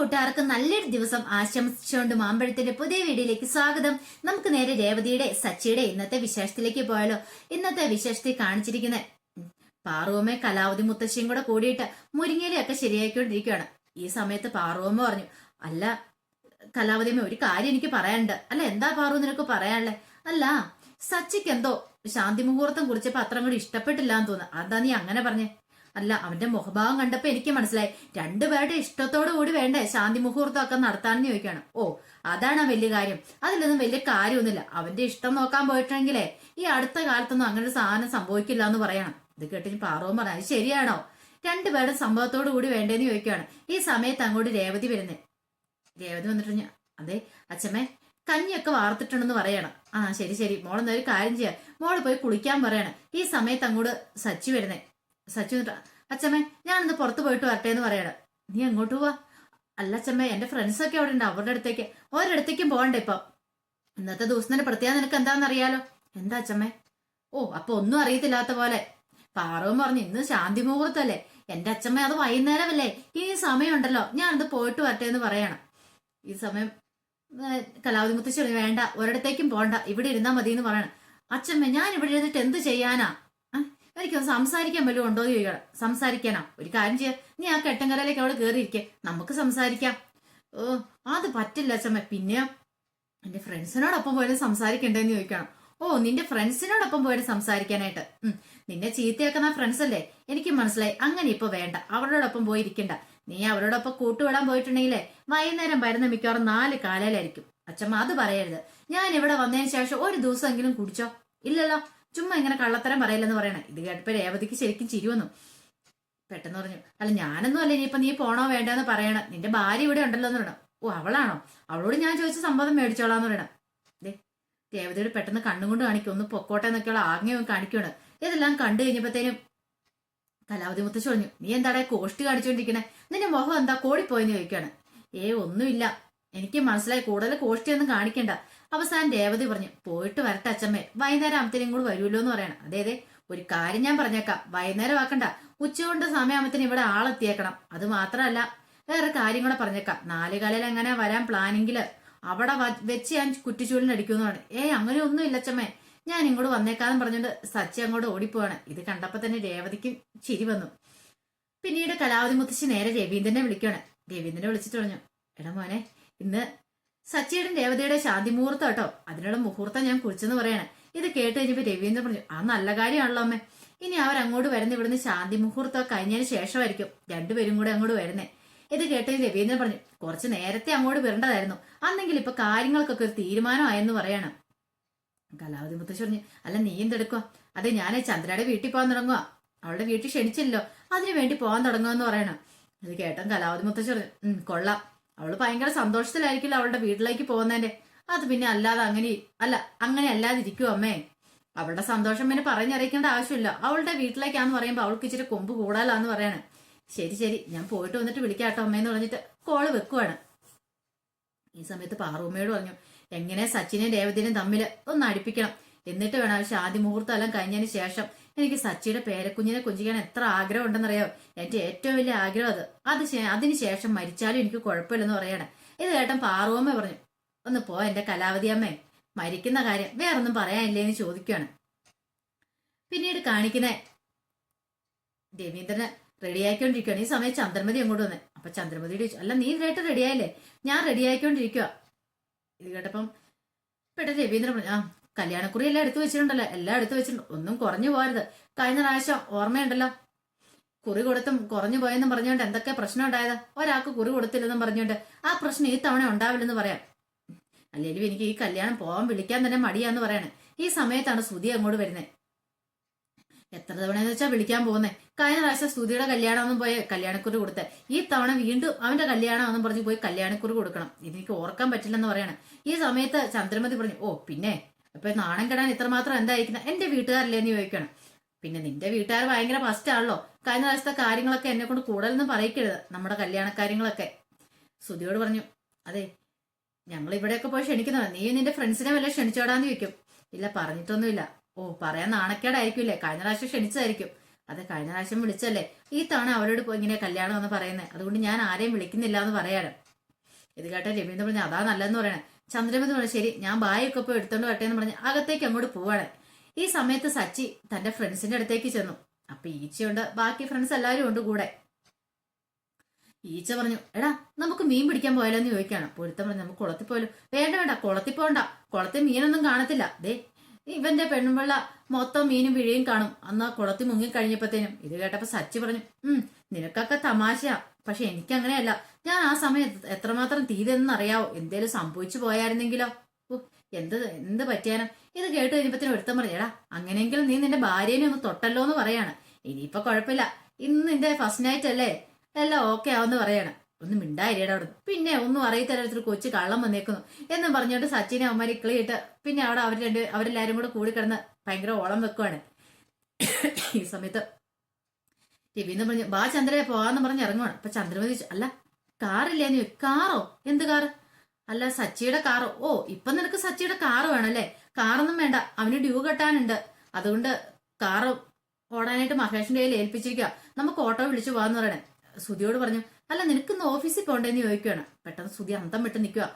കൂട്ടുകാർക്ക് നല്ലൊരു ദിവസം ആശംസിച്ചുകൊണ്ട് മാമ്പഴത്തിന്റെ പുതിയ വീഡിയോയിലേക്ക് സ്വാഗതം. നമുക്ക് നേരെ രേവതിയുടെ സച്ചിയുടെ ഇന്നത്തെ വിശേഷത്തിലേക്ക് പോയാലോ. ഇന്നത്തെ വിശേഷത്തിൽ കാണിച്ചിരിക്കുന്ന ഉം, പാറുവമ്മ കലാവതി മുത്തശ്ശിയും കൂടെ കൂടിയിട്ട് മുരിങ്ങയിലൊക്കെ ശരിയാക്കിക്കൊണ്ടിരിക്കുകയാണ്. ഈ സമയത്ത് പാറുവമ്മ പറഞ്ഞു അല്ല കലാവതിയമ്മ ഒരു കാര്യം എനിക്ക് പറയാനുണ്ട്. അല്ല എന്താ പാറു നിനക്ക് പറയാനുള്ളേ? അല്ല സച്ചിക്ക് എന്തോ ശാന്തി മുഹൂർത്തം കുറിച്ചപ്പോ അത്ര അങ്ങോട്ട് ഇഷ്ടപ്പെട്ടില്ല എന്ന് തോന്നുന്നു. അതാ നീ അങ്ങനെ പറഞ്ഞേ? അല്ല അവന്റെ മുഖഭാവം കണ്ടപ്പോ എനിക്ക് മനസ്സിലായി. രണ്ടുപേരുടെ ഇഷ്ടത്തോടു കൂടി വേണ്ടേ ശാന്തി മുഹൂർത്തം ഒക്കെ നടത്താനെന്ന് ചോദിക്കാണ് ഓ അതാണ് വലിയ കാര്യം. അതിലൊന്നും വലിയ കാര്യമൊന്നുമില്ല. അവന്റെ ഇഷ്ടം നോക്കാൻ പോയിട്ടെങ്കിലേ ഈ അടുത്ത കാലത്തൊന്നും അങ്ങനെ ഒരു സാധനം സംഭവിക്കില്ല എന്ന് പറയണം. ഇത് കേട്ടിന് പാറവും പറഞ്ഞു അത് ശരിയാണോ? രണ്ടുപേരുടെ സംഭവത്തോടു കൂടി വേണ്ടേന്ന് ചോദിക്കുകയാണ്. ഈ സമയത്ത് അങ്ങോട്ട് രേവതി വരുന്നേ. രേവതി വന്നിട്ട് അതെ അച്ഛമ്മേ കഞ്ഞിയൊക്കെ വാർത്തിട്ടുണ്ടെന്ന് പറയണം. ആ ശരി ശരി. മോളെന്നൊരു കാര്യം ചെയ്യാം. മോൾ പോയി കുളിക്കാൻ പറയണം. ഈ സമയത്ത് അങ്ങോട്ട് സച്ചി വരുന്നേ. സച്ചി അച്ഛമ്മേ ഞാനിന്ന് പുറത്ത് പോയിട്ട് വരട്ടെ എന്ന് പറയണം. നീ എങ്ങോട്ട് പോവാ? അല്ല അച്ഛമ്മേ എന്റെ ഫ്രണ്ട്സ് ഒക്കെ അവിടെ ഉണ്ട് അവരുടെ അടുത്തേക്ക്. ഓരോടത്തേക്കും പോകണ്ട ഇപ്പൊ. ഇന്നത്തെ ദിവസം തന്നെ പ്രത്യേകം നിനക്ക് എന്താണെന്ന് അറിയാലോ എന്താ അച്ഛമ്മേ? ഓ അപ്പൊ ഒന്നും അറിയത്തില്ലാത്ത പോലെ. പാറവും പറഞ്ഞു ഇന്ന് ശാന്തി മുഹൂർത്തല്ലേ? എന്റെ അച്ഛമ്മ അത് വൈകുന്നേരമല്ലേ? ഈ സമയമുണ്ടല്ലോ ഞാനത് പോയിട്ട് വരട്ടെ എന്ന് പറയണം. ഈ സമയം കലാവതി മുത്തശ്ശി വേണ്ട ഒരിടത്തേക്കും പോണ്ട ഇവിടെ ഇരുന്നാ മതി എന്ന് പറയണം. അച്ഛമ്മ ഞാൻ ഇവിടെ ഇരുന്നിട്ട് എന്ത് ചെയ്യാനാ? എനിക്കൊന്ന് സംസാരിക്കാൻ വല്ലതും ഉണ്ടോ എന്ന് ചോദിക്കണം. സംസാരിക്കാനാ. ഒരു കാര്യം ചെയ്യാം. നീ ആ കെട്ടങ്കരയിലേക്ക് അവിടെ കയറിയിരിക്കെ നമുക്ക് സംസാരിക്കാം. ഓ അത് പറ്റില്ല അച്ഛമ്മ. പിന്നെയോ എന്റെ ഫ്രണ്ട്സിനോടൊപ്പം പോയാലും സംസാരിക്കണ്ടേന്ന് ചോദിക്കണം. ഓ നിന്റെ ഫ്രണ്ട്സിനോടൊപ്പം പോയത് സംസാരിക്കാനായിട്ട്. നിന്നെ ചീത്തയാക്കുന്ന ഫ്രണ്ട്സ് അല്ലേ? എനിക്ക് മനസ്സിലായി. അങ്ങനെ ഇപ്പൊ വേണ്ട. അവരോടൊപ്പം പോയി ഇരിക്കണ്ട നീ അവരോടൊപ്പം കൂട്ടുവിടാൻ പോയിട്ടുണ്ടെങ്കിലേ വൈകുന്നേരം വരുന്ന മിക്കവാറും നാല് കാലയിലായിരിക്കും. അച്ഛമ്മ അത് പറയരുത്. ഞാൻ ഇവിടെ വന്നതിന് ശേഷം ഒരു ദിവസമെങ്കിലും കുടിച്ചോ? ഇല്ലല്ലോ. ചുമ്മാ ഇങ്ങനെ കള്ളത്തരം പറയില്ലെന്ന് പറയണേ. ഇത് കേട്ടപ്പോ രേവതിക്ക് ശരിക്കും ചിരി വന്നു പെട്ടെന്ന് പറഞ്ഞു അല്ല ഞാനൊന്നും അല്ല ഇനിയിപ്പൊ നീ പോണോ വേണ്ടെന്ന് പറയണം. നിന്റെ ഭാര്യ ഇവിടെ ഉണ്ടല്ലോ എന്ന് പറയണം. ഓ അവളാണോ? അവളോട് ഞാൻ ചോദിച്ച സമ്മതം മേടിച്ചോളാന്ന് പറയണം. ദേ രേവതിയോട് പെട്ടെന്ന് കണ്ണുകൊണ്ട് കാണിക്കും ഒന്ന് പൊക്കോട്ടെ എന്നൊക്കെയുള്ള ആജ്ഞയും കാണിക്കുകയാണ് ഇതെല്ലാം കണ്ടു കഴിഞ്ഞപ്പോഴത്തേനും കലാവതി മുത്തശ്ശി പറഞ്ഞു നീ എന്താടാ കോഷ്ടി കാണിച്ചുകൊണ്ടിരിക്കണേ നിന്റെ മുഖം എന്താ? കോടിപ്പോയെന്ന് ചോദിക്കുകയാണ് ഏ ഒന്നുമില്ല. എനിക്ക് മനസ്സിലായി കൂടുതൽ കോഷ്ടിയൊന്നും കാണിക്കണ്ട. അവസാനം രേവതി പറഞ്ഞു പോയിട്ട് വരട്ടെ അച്ഛമ്മേ വൈകുന്നേരം ആമത്തേനും കൂടെ വരുമല്ലോ എന്ന് പറയണം. അതെ അതെ ഒരു കാര്യം ഞാൻ പറഞ്ഞേക്കാം വൈകുന്നേരം ആക്കണ്ട. ഉച്ചകൊണ്ട് സമയമാകുമ്പത്തിന് ഇവിടെ ആളെത്തിയേക്കണം. അത് മാത്രമല്ല വേറെ കാര്യം കൂടെ പറഞ്ഞേക്കാം. നാലുകാലിൽ എങ്ങനെ വരാൻ പ്ലാനെങ്കിൽ അവിടെ വെച്ച് ഞാൻ കുറ്റിച്ചൂടിന് അടിക്കുമെന്ന് പറഞ്ഞു. ഏയ് അങ്ങനെ ഒന്നും ഇല്ല അച്ഛമ്മേ. ഞാൻ ഇങ്ങോട്ട് വന്നേക്കാന്ന് പറഞ്ഞുകൊണ്ട് സച്ചി അങ്ങോട്ട് ഓടിപ്പോവാണ്. ഇത് കണ്ടപ്പോ തന്നെ രേവതിക്കും ചിരി വന്നു. പിന്നീട് കലാവതി മുത്തശ്ശി നേരെ രവീന്ദ്രനെ വിളിക്കുകയാണ് രവീന്ദ്രനെ വിളിച്ചിട്ട് പറഞ്ഞു എടാ മോനെ ഇന്ന് സച്ചിയുടെ രേവതിയുടെ ശാന്തി മുഹൂർത്തം കേട്ടോ. അതിനുള്ള മുഹൂർത്തം ഞാൻ കുറിച്ചെന്ന് പറയണേ. ഇത് കേട്ട് കഴിഞ്ഞപ്പോ രവീന്ദ്രൻ പറഞ്ഞു ആ നല്ല കാര്യമാണല്ലോ അമ്മേ. ഇനി അവർ അങ്ങോട്ട് വരുന്ന ഇവിടുന്ന് ശാന്തി മുഹൂർത്തം കഴിഞ്ഞതിന് ശേഷമായിരിക്കും രണ്ടുപേരും കൂടെ അങ്ങോട്ട് വരുന്നേ. ഇത് കേട്ട് രവീന്ദ്രൻ പറഞ്ഞു കുറച്ച് നേരത്തെ അങ്ങോട്ട് വരേണ്ടതായിരുന്നു. അന്നെങ്കിൽ ഇപ്പൊ കാര്യങ്ങൾക്കൊക്കെ ഒരു തീരുമാനമായെന്ന് പറയണം. കലാവതി മുത്തശ്ശി പറഞ്ഞു അല്ല നീ എന്തെടുക്കുക അതെ ഞാൻ ചന്ദ്രയുടെ വീട്ടിൽ പോകാൻ തുടങ്ങുക അവളുടെ വീട്ടിൽ ക്ഷണിച്ചില്ലല്ലോ. അതിനു വേണ്ടി പോകാൻ തുടങ്ങുമെന്ന് പറയണം. അത് കേട്ടോ കലാവതി മുത്തശ്ശി പറഞ്ഞു കൊള്ളാം. അവൾ ഭയങ്കര സന്തോഷത്തിലായിരിക്കില്ല അവളുടെ വീട്ടിലേക്ക് പോകുന്നതിന്റെ. അത് പിന്നെ അല്ലാതെ അങ്ങനെ അല്ല അങ്ങനെ അല്ലാതിരിക്കും അമ്മേ. അവളുടെ സന്തോഷം പിന്നെ പറഞ്ഞറിയിക്കേണ്ട ആവശ്യമില്ല. അവളുടെ വീട്ടിലേക്കാന്ന് പറയുമ്പോൾ അവൾക്ക് ഇച്ചിരി കൊമ്പ് കൂടാലാന്ന് പറയാണ്. ശരി ശരി ഞാൻ പോയിട്ട് വന്നിട്ട് വിളിക്കാട്ടോ അമ്മയെന്ന് പറഞ്ഞിട്ട് കോൾ വെക്കുവാണ്. ഈ സമയത്ത് പാറുമ്മയോട് പറഞ്ഞു എങ്ങനെ സച്ചിനെയും രേവതിനെയും തമ്മിൽ ഒന്ന് അടുപ്പിക്കണം. എന്നിട്ട് വേണം പക്ഷെ ആദ്യ മുഹൂർത്തം എല്ലാം കഴിഞ്ഞതിന് ശേഷം എനിക്ക് സച്ചിയുടെ പേരക്കുഞ്ഞിനെ കുഞ്ചിക്കാൻ എത്ര ആഗ്രഹം ഉണ്ടെന്നറിയോ എന്റെ ഏറ്റവും വലിയ ആഗ്രഹം അത്. അത് അതിനുശേഷം ശേഷം മരിച്ചാലും എനിക്ക് കുഴപ്പമില്ലെന്ന് പറയണേ. ഇത് കേട്ടൻ പാറുവമ്മ പറഞ്ഞു. ഒന്ന് പോ എന്റെ കലാവതി അമ്മേ. മരിക്കുന്ന കാര്യം വേറൊന്നും പറയാനില്ലേന്ന് ചോദിക്കുകയാണ് പിന്നീട് കാണിക്കുന്ന രവീന്ദ്രനെ റെഡിയായിക്കൊണ്ടിരിക്കുകയാണ് ഈ സമയം ചന്ദ്രമതി അങ്ങോട്ട് വന്നേ. അപ്പൊ ചന്ദ്രമതി അല്ല നീ ഇതിനായിട്ട് റെഡിയായില്ലേ? ഞാൻ റെഡിയായിക്കൊണ്ടിരിക്കുക ഇത് കേട്ടപ്പം പെട്ടെന്ന് രവീന്ദ്രൻ പറഞ്ഞു ആ കല്യാണക്കുറി എല്ലാം എടുത്തു വെച്ചിട്ടുണ്ടല്ലോ. എല്ലാം എടുത്തു വെച്ചിട്ടുണ്ട്. ഒന്നും കുറഞ്ഞു പോരുത് കഴിഞ്ഞ പ്രാവശ്യം ഓർമ്മയുണ്ടല്ലോ? കുറി കൊടുത്തും കുറഞ്ഞു പോയെന്നും പറഞ്ഞുകൊണ്ട് എന്തൊക്കെ പ്രശ്നം ഉണ്ടായത്? ഒരാൾക്ക് കുറി കൊടുത്തില്ലെന്നും പറഞ്ഞുകൊണ്ട് ആ പ്രശ്നം ഈ തവണ ഉണ്ടാവില്ലെന്ന് പറയാം. അല്ലെങ്കിലും എനിക്ക് ഈ കല്യാണം പോകാൻ വിളിക്കാൻ തന്നെ മടിയാന്ന് പറയണേ. ഈ സമയത്താണ് സുധി അങ്ങോട്ട് വരുന്നത് എത്ര തവണയെന്ന് വെച്ചാൽ വിളിക്കാൻ പോകുന്നേ? കഴിഞ്ഞ പ്രാവശ്യം സ്തുതിയുടെ കല്യാണമൊന്നും പോയി കല്യാണക്കുറി കൊടുത്തേ. ഈ തവണ വീണ്ടും അവന്റെ കല്യാണമെന്നും പറഞ്ഞ് പോയി കല്യാണക്കുറി കൊടുക്കണം. ഇതെനിക്ക് ഓർക്കാൻ പറ്റില്ലെന്ന് പറയണം. ഈ സമയത്ത് ചന്ദ്രമതി പറഞ്ഞു ഓ പിന്നെ ഇപ്പൊ നാണം കെടാൻ ഇത്രമാത്രം എന്തായിരിക്കുന്ന? എന്റെ വീട്ടുകാരല്ലേ എന്ന് ചോദിക്കണം. പിന്നെ നിന്റെ വീട്ടുകാർ ഭയങ്കര ഫസ്റ്റ് ആണല്ലോ. കഴിഞ്ഞ പ്രാവശ്യത്തെ കാര്യങ്ങളൊക്കെ എന്നെ കൊണ്ട് കൂടുതലൊന്നും പറയിക്കരുത്. നമ്മുടെ കല്യാണ കാര്യങ്ങളൊക്കെ സുധിയോട് പറഞ്ഞു അതെ ഞങ്ങൾ ഇവിടെയൊക്കെ പോയി ക്ഷണിക്കുന്നത്. നീ നിന്റെ ഫ്രണ്ട്സിനെ വല്ല ക്ഷണിച്ചോടാന്ന് ചോദിക്കും. ഇല്ല പറഞ്ഞിട്ടൊന്നുമില്ല. ഓ പറയാൻ നാണക്കേടായിരിക്കില്ലേ? കഴിഞ്ഞ പ്രാവശ്യം ക്ഷണിച്ചതായിരിക്കും. അത് കഴിഞ്ഞ പ്രാവശ്യം വിളിച്ചല്ലേ ഈ തവണ അവരോട് പോയി ഇങ്ങനെ കല്യാണം എന്ന് പറയുന്നത് അതുകൊണ്ട് ഞാൻ ആരെയും വിളിക്കുന്നില്ല എന്ന് പറയാനും. ഇത് കേട്ട രവീന്ദ്രൻ പറഞ്ഞു അതാ നല്ലതെന്ന് പറയണേ. ചന്ദ്രമതി പറഞ്ഞു ശരി ഞാൻ ബായൊക്കെ പോയി എടുത്തോണ്ട് വരട്ടെ എന്ന് പറഞ്ഞ് അകത്തേക്ക് അങ്ങോട്ട് പോവാണ്. ഈ സമയത്ത് സച്ചി തന്റെ ഫ്രണ്ട്സിന്റെ അടുത്തേക്ക് ചെന്നു. അപ്പൊ ഈച്ചയുണ്ട്. ബാക്കി ഫ്രണ്ട്സ് എല്ലാവരും ഉണ്ട് കൂടെ. ഈച്ച പറഞ്ഞു എടാ നമുക്ക് മീൻ പിടിക്കാൻ പോയാലോ എന്ന് ചോദിക്കാണ് പൊരുത്തം പറഞ്ഞു നമുക്ക് കുളത്തിൽ പോയാലോ. വേണ്ട വേണ്ട കുളത്തിൽ പോകണ്ട കുളത്തിൽ മീനൊന്നും കാണത്തില്ല. ദേ ഇവന്റെ പെണ്ണുമ്പിള്ള മൊത്തം മീനും പിഴയും കാണും. അന്ന് ആ കുളത്തിൽ മുങ്ങി കഴിഞ്ഞപ്പോഴത്തേനും ഇത് കേട്ടപ്പോ സച്ചി പറഞ്ഞു ഉം നിനക്കൊക്കെ തമാശയാ. പക്ഷെ എനിക്കങ്ങനെയല്ല. ഞാൻ ആ സമയത്ത് എത്രമാത്രം തീരെന്ന് അറിയാവോ എന്തേലും സംഭവിച്ചു പോയായിരുന്നെങ്കിലോ? എന്ത് എന്ത് പറ്റിയാനും. ഇത് കേട്ട് കഴിഞ്ഞപ്പത്തിന് ഒരുത്തം പറഞ്ഞേടാ അങ്ങനെയെങ്കിലും നീ നിന്റെ ഭാര്യനെ ഒന്ന് തൊട്ടല്ലോ എന്ന് പറയാണ്. ഇനിയിപ്പൊ കുഴപ്പമില്ല. ഇന്ന് നിന്റെ ഫസ്റ്റ് നൈറ്റ് അല്ലേ? എല്ലാം ഓക്കെ ആവെന്ന് പറയാണ്. ഒന്ന് മിണ്ടായിരിയടാ അവിടെ പിന്നെ ഒന്നും അറിയത്തരത്തിൽ കൊച്ചു കള്ളം വന്നേക്കുന്നു എന്നും പറഞ്ഞുകൊണ്ട് സച്ചിനെ അമ്മമാരി ഇക്കളിയിട്ട് പിന്നെ അവിടെ അവർ രണ്ട് അവരെല്ലാരും കൂടെ കൂടി കിടന്ന് ഭയങ്കര ഓളം വെക്കുവാണ്. ഈ സമയത്ത് രവീന്ദ്രൻ പറഞ്ഞു ബാ ചന്ദ്രയെ പോവാന്ന് പറഞ്ഞ് ഇറങ്ങുവാണ്. അപ്പൊ ചന്ദ്രമതി അല്ല കാറില്ലേന്ന് കാറോ? എന്ത് കാറ്? അല്ല സച്ചിയുടെ കാറോ. ഓ ഇപ്പൊ നിനക്ക് സച്ചിയുടെ കാറ് വേണല്ലേ? കാറൊന്നും വേണ്ട അവന് ഡ്യൂ കെട്ടാനുണ്ട്. അതുകൊണ്ട് കാറ് ഓടാനായിട്ട് മഹേഷിന്റെ കയ്യിൽ ഏൽപ്പിച്ചിരിക്കുക നമുക്ക് ഓട്ടോ വിളിച്ചു പോവാന്ന് പറയണേ. സുധിയോട് പറഞ്ഞു അല്ല നിനക്ക് ഇന്ന് ഓഫീസിൽ പോണ്ടേന്ന് ചോദിക്കുകയാണ് പെട്ടെന്ന് സുധി അന്തം വിട്ട് നിൽക്കുക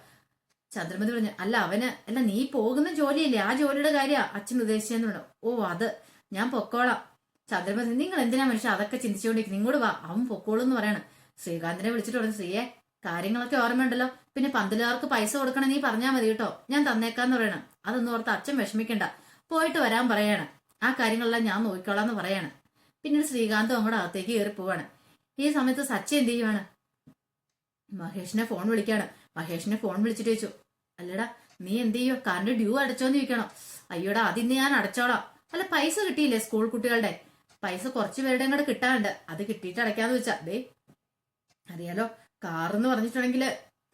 ചന്ദ്രമതി പറഞ്ഞു അല്ല അവന് അല്ല നീ പോകുന്ന ജോലിയല്ലേ? ആ ജോലിയുടെ കാര്യ അച്ഛൻ ഉദ്ദേശിച്ചെന്ന് പറഞ്ഞു. ഓ അത് ഞാൻ പൊക്കോളാം. ചന്ദ്രമതി നിങ്ങൾ എന്തിനാ മനുഷ്യ അതൊക്കെ ചിന്തിച്ചുകൊണ്ടിരിക്കും ഇങ്ങോട്ട് വാ അവൻ പൊക്കോളൂ എന്ന് പറയണം. ശ്രീകാന്തിനെ വിളിച്ചിട്ട് പറഞ്ഞു ശ്രീയെ കാര്യങ്ങളൊക്കെ ഓർമ്മയുണ്ടല്ലോ. പിന്നെ പന്തലുകാർക്ക് പൈസ കൊടുക്കണം നീ പറഞ്ഞാൽ മതി കേട്ടോ. ഞാൻ തന്നേക്കാന്ന് പറയണം. അതൊന്നും ഓർത്ത് അച്ഛൻ വിഷമിക്കണ്ട. പോയിട്ട് വരാൻ പറയാണ്. ആ കാര്യങ്ങളെല്ലാം ഞാൻ നോക്കിക്കോളാം എന്ന് പറയാണ്. പിന്നീട് ശ്രീകാന്തും അങ്ങോട്ട് അകത്തേക്ക് കയറി പോവാണ്. ഈ സമയത്ത് സച്ചി എന്ത് ചെയ്യുവാണ്? മഹേഷിനെ ഫോൺ വിളിക്കാണ്. മഹേഷിനെ ഫോൺ വിളിച്ചിട്ട് ചോദിച്ചു അല്ലടാ നീ എന്ത് ചെയ്യോ കാരണം ഡ്യൂ അടച്ചോന്ന് ചോദിക്കണോ? അയ്യോടാ അതിന്ന് ഞാൻ അടച്ചോളാം. അല്ല പൈസ കിട്ടിയില്ലേ സ്കൂൾ കുട്ടികളുടെ? പൈസ കുറച്ച് പേരുടെ കൂടെ കിട്ടാനുണ്ട്. അത് കിട്ടിയിട്ട് അടയ്ക്കാന്ന് വെച്ചാ ദേ അറിയാലോ കാറെന്ന് പറഞ്ഞിട്ടുണ്ടെങ്കിൽ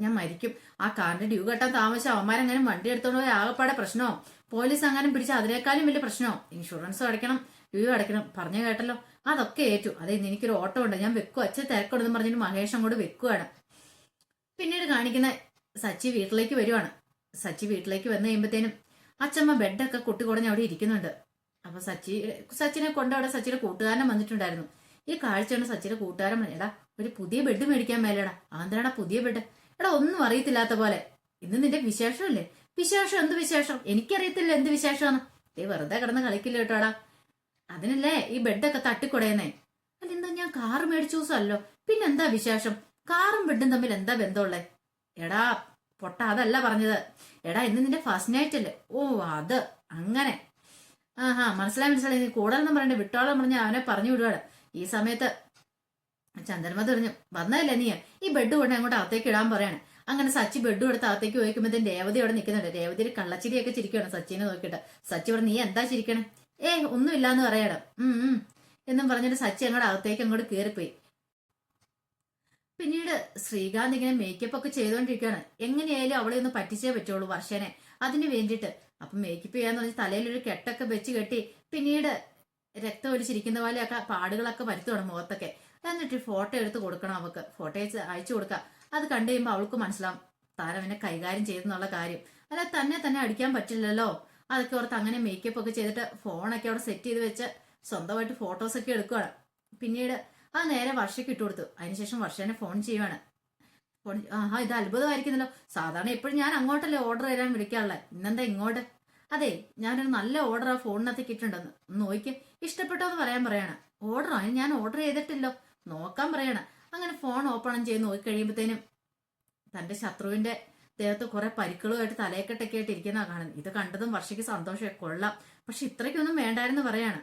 ഞാൻ മരിക്കും. ആ കാറിന്റെ ഡ്യൂ കെട്ടാൻ താമസിച്ച അവന്മാരെങ്ങനെ വണ്ടി എടുത്തോണ്ട് പോയി ആകെപ്പാടെ പ്രശ്നമോ പോലീസ് അങ്ങനെ പിടിച്ച അതിനേക്കാളും വലിയ പ്രശ്നമോ ഇൻഷുറൻസ് അടയ്ക്കണം ഡ്യൂ അടയ്ക്കണം പറഞ്ഞു കേട്ടല്ലോ. അതൊക്കെ ഏറ്റു. അതെ എനിക്കൊരു ഓട്ടോ ഉണ്ട്. ഞാൻ വെക്കും. അച്ഛൻ തിരക്കുണ്ടെന്ന് പറഞ്ഞിട്ട് മഹേഷ് അങ്ങോട്ട് വെക്കുവാണ്. പിന്നീട് കാണിക്കുന്ന സച്ചി വീട്ടിലേക്ക് വരുവാണ്. സച്ചി വീട്ടിലേക്ക് വന്നു കഴിയുമ്പത്തേനും അച്ഛമ്മ ബെഡൊക്കെ കുട്ടി കുടഞ്ഞ് അവിടെ ഇരിക്കുന്നുണ്ട്. അപ്പൊ സച്ചി സച്ചിനെ കൊണ്ട് അവിടെ സച്ചിയുടെ കൂട്ടുകാരനെ വന്നിട്ടുണ്ടായിരുന്നു. ഈ കാഴ്ചയാണ് സച്ചിന്റെ കൂട്ടുകാരൻ എടാ ഒരു പുതിയ ബെഡ് മേടിക്കാൻ മേലേടാ. ആന്ധ്രടാ പുതിയ ബെഡ് എടാ ഒന്നും അറിയത്തില്ലാത്ത പോലെ. ഇന്ന് നിന്റെ വിശേഷമല്ലേ? വിശേഷം എന്ത് വിശേഷം? എനിക്കറിയത്തില്ല എന്ത് വിശേഷമാണ് ഈ വെറുതെ കിടന്ന് കളിക്കില്ല കേട്ടോടാ. അതിനല്ലേ ഈ ബെഡൊക്കെ തട്ടിക്കൊടയുന്നേ? അല്ല എന്താ ഞാൻ കാറ് മേടിച്ചു ദിവസമല്ലോ. പിന്നെന്താ വിശേഷം? കാറും ബെഡും തമ്മിൽ എന്താ ബന്ധമുള്ളേ? എടാ പൊട്ട അതല്ല പറഞ്ഞത്. എടാ ഇന്ന് നിന്റെ ഫസ്റ്റ് നൈറ്റ് അല്ലേ? ഓ അത് അങ്ങനെ. ആഹാ മനസ്സിലായി മനസ്സിലായി. കൂടുതലൊന്നും പറയണ്ട വിട്ടോളം പറഞ്ഞ് അവനെ പറഞ്ഞു വിടുവാണ്. ഈ സമയത്ത് ചന്ദ്രമ പറഞ്ഞു വന്നതല്ലേ നീ? ഈ ബെഡ് കൊണ്ട് അങ്ങോട്ട് അകത്തേക്ക് ഇടാൻ പറയാണ്. അങ്ങനെ സച്ചി ബെഡ് കൊടുത്ത് അകത്തേക്ക് പോയിക്കുമ്പോഴത്തേന് രേവതി അവിടെ നിൽക്കുന്നുണ്ട്. രേവതി ഒരു കള്ളച്ചിരിയൊക്കെ ചിരിക്കുകയാണ് സച്ചിനെ നോക്കിയിട്ട്. സച്ചി പറഞ്ഞു നീ എന്താ ചിരിക്കണേ? ഏ ഒന്നുമില്ലാന്ന് പറയണം. ഉം ഉം എന്നും പറഞ്ഞിട്ട് സച്ചി അങ്ങോട്ട് അകത്തേക്ക് അങ്ങോട്ട് കയറിപ്പോയി. പിന്നീട് ശ്രീകാന്ത് ഇങ്ങനെ മേക്കപ്പ് ഒക്കെ ചെയ്തുകൊണ്ടിരിക്കുകയാണ്. എങ്ങനെയായാലും അവളെ ഒന്ന് പറ്റിച്ചേ പറ്റുള്ളൂ വർഷനെ. അതിന് വേണ്ടിയിട്ട് അപ്പൊ മേക്കപ്പ് ചെയ്യാന്ന് പറഞ്ഞ തലയിൽ ഒരു കെട്ടൊക്കെ വെച്ച് കെട്ടി പിന്നീട് രക്തം ഒലിച്ചിരിക്കുന്ന പോലെയൊക്കെ പാടുകളൊക്കെ വരുത്തുവാണ് മുഖത്തൊക്കെ. എന്നിട്ട് ഫോട്ടോ എടുത്ത് കൊടുക്കണം അവൾക്ക്. ഫോട്ടോ അയച്ച് കൊടുക്കാം. അത് കണ്ടു കഴിയുമ്പോൾ അവൾക്ക് മനസ്സിലാവും താൻ അവനെ കൈകാര്യം ചെയ്തെന്നുള്ള കാര്യം. അല്ല തന്നെ തന്നെ അടിക്കാൻ പറ്റില്ലല്ലോ. അതൊക്കെ ഓർത്ത് അങ്ങനെ മേക്കപ്പ് ഒക്കെ ചെയ്തിട്ട് ഫോണൊക്കെ അവിടെ സെറ്റ് ചെയ്ത് വെച്ച് സ്വന്തമായിട്ട് ഫോട്ടോസ് ഒക്കെ എടുക്കുകയാണ് പിന്നീട് ആ നേരെ വർഷയ്ക്ക് ഇട്ട് കൊടുത്തു അതിനുശേഷം വർഷേനെ ഫോൺ ചെയ്യുവാണ്. ആഹാ ഇത് അത്ഭുതമായിരിക്കുന്നല്ലോ. സാധാരണ എപ്പോഴും ഞാൻ അങ്ങോട്ടല്ലേ ഓർഡർ തരാൻ വിളിക്കാറുള്ളത് ഇന്നെന്താ ഇങ്ങോട്ട്? അതെ ഞാനൊരു നല്ല ഓർഡർ ആ ഫോണിനകത്ത് കിട്ടുണ്ടെന്ന് ഒന്ന് ഇഷ്ടപ്പെട്ടോ എന്ന് പറയാൻ പറയണം. ഓർഡർ അതിന് ഞാൻ ഓർഡർ ചെയ്തിട്ടില്ലോ. നോക്കാൻ പറയണം. അങ്ങനെ ഫോൺ ഓപ്പൺ ചെയ്ത് നോക്കി കഴിയുമ്പോഴത്തേനും തന്റെ ശത്രുവിന്റെ ദേഹത്ത് കുറെ പരിക്കളുമായിട്ട് തലയക്കെട്ടൊക്കെ ആയിട്ട് ഇരിക്കുന്ന കാണുന്നത്. ഇത് കണ്ടതും വർഷയ്ക്ക് സന്തോഷം കൊള്ളാം. പക്ഷെ ഇത്രയ്ക്കൊന്നും വേണ്ടായിരുന്നു പറയാണ്.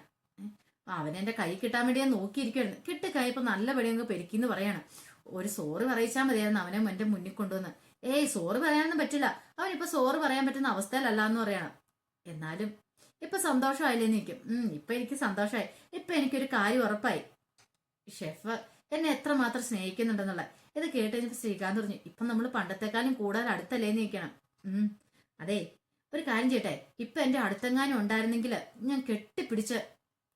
അവനെന്റെ കൈ കിട്ടാൻ വേണ്ടി ഞാൻ നോക്കിയിരിക്കുകയായിരുന്നു കിട്ടി കൈ നല്ല പടിയങ്ങ് പെരുക്കിന്ന് പറയാണ്. ഒരു സോറി പറയിച്ചാൽ മതിയായിരുന്നു അവനെ എന്റെ മുന്നിൽ കൊണ്ടുവന്ന്. ഏയ് സോറി പറയാനൊന്നും പറ്റില്ല. അവൻ അവനിപ്പോ സോറി പറയാൻ പറ്റുന്ന അവസ്ഥയിലല്ല എന്ന് പറയണം. എന്നാലും ഇപ്പൊ സന്തോഷമായില്ലേ നിൽക്കും ഉം ഇപ്പൊ എനിക്ക് സന്തോഷമായി. ഇപ്പൊ എനിക്കൊരു കാര്യം ഉറപ്പായി. ഷെഫ് എന്നെ എത്രമാത്രം സ്നേഹിക്കുന്നുണ്ടെന്നുള്ള. ഇത് കേട്ട് ശ്രീകാന്ത് പറഞ്ഞു ഇപ്പൊ നമ്മൾ പണ്ടത്തെക്കാളും കൂടുതൽ അടുത്തല്ലേ നിൽക്കണം ഉം അതെ. ഒരു കാര്യം ചെയ്യട്ടെ. ഇപ്പൊ എന്റെ അടുത്തെങ്ങാനും ഉണ്ടായിരുന്നെങ്കിൽ ഞാൻ കെട്ടിപ്പിടിച്ച്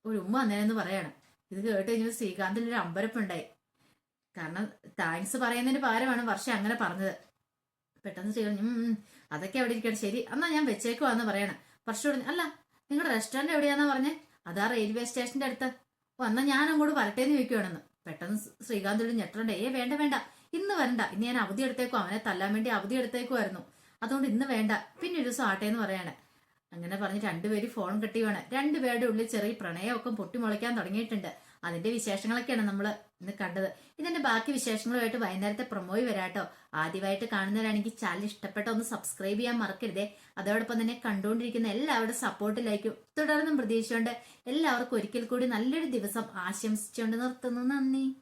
ഒരു ഉമ്മ വന്നേനെന്ന് പറയാണ്. ഇത് കേട്ട് കഴിഞ്ഞപ്പോൾ ശ്രീകാന്തിന് ഒരു അമ്പരപ്പുണ്ടായി. കാരണം താങ്ക്സ് പറയുന്നതിന് പകരമാണ് വർഷ അങ്ങനെ പറഞ്ഞത്. പെട്ടെന്ന് ചെയ്യും അതൊക്കെ അവിടെ ഇരിക്കണം ശരി എന്നാ ഞാൻ വെച്ചേക്കുവാന്ന് പറയണം. വർഷം പറഞ്ഞു അല്ല നിങ്ങളുടെ റെസ്റ്റോറന്റ് എവിടെയാന്നാ പറഞ്ഞേ? അതാ റെയിൽവേ സ്റ്റേഷന്റെ അടുത്ത്. ഓ എന്നാ ഞാൻ അങ്ങോട്ട് വരട്ടേന്ന് ചോദിക്കുവാണെന്ന്. പെട്ടെന്ന് ശ്രീകാന്തിയുടെ ഞെട്ടണ്ട. ഏ വേണ്ട വേണ്ട. ഇന്ന് വരണ്ട. ഇന്ന് ഞാൻ അവധി എടുത്തേക്കും. അവനെ തല്ലാൻ വേണ്ടി അവധി എടുത്തേക്കുമായിരുന്നു അതുകൊണ്ട് ഇന്ന് വേണ്ട. പിന്നെ ഒരു ദിവസം ആട്ടെ എന്ന് പറയാണ്. അങ്ങനെ പറഞ്ഞ് രണ്ടുപേരും ഫോൺ കെട്ടിയാണ് രണ്ടുപേരുടെ ഉള്ളിൽ ചെറിയ പ്രണയമൊക്കെ പൊട്ടിമുളയ്ക്കാൻ തുടങ്ങിയിട്ടുണ്ട്. അതിന്റെ വിശേഷങ്ങളൊക്കെയാണ് നമ്മൾ ഇന്ന് കണ്ടത്. ഇതിന്റെ ബാക്കി വിശേഷങ്ങളുമായിട്ട് വൈകുന്നേരത്തെ പ്രൊമോയി വരാട്ടോ ആദ്യമായിട്ട് കാണുന്നവരാണെങ്കിൽ ചാനൽ ഇഷ്ടപ്പെട്ട ഒന്ന് സബ്സ്ക്രൈബ് ചെയ്യാൻ മറക്കരുതേ. അതോടൊപ്പം തന്നെ കണ്ടുകൊണ്ടിരിക്കുന്ന എല്ലാവരുടെ സപ്പോർട്ടിലായിരിക്കും തുടർന്നും പ്രതീക്ഷിച്ചുകൊണ്ട് എല്ലാവർക്കും ഒരിക്കൽ കൂടി നല്ലൊരു ദിവസം ആശംസിച്ചുകൊണ്ട് നിർത്തുന്നു. നന്ദി.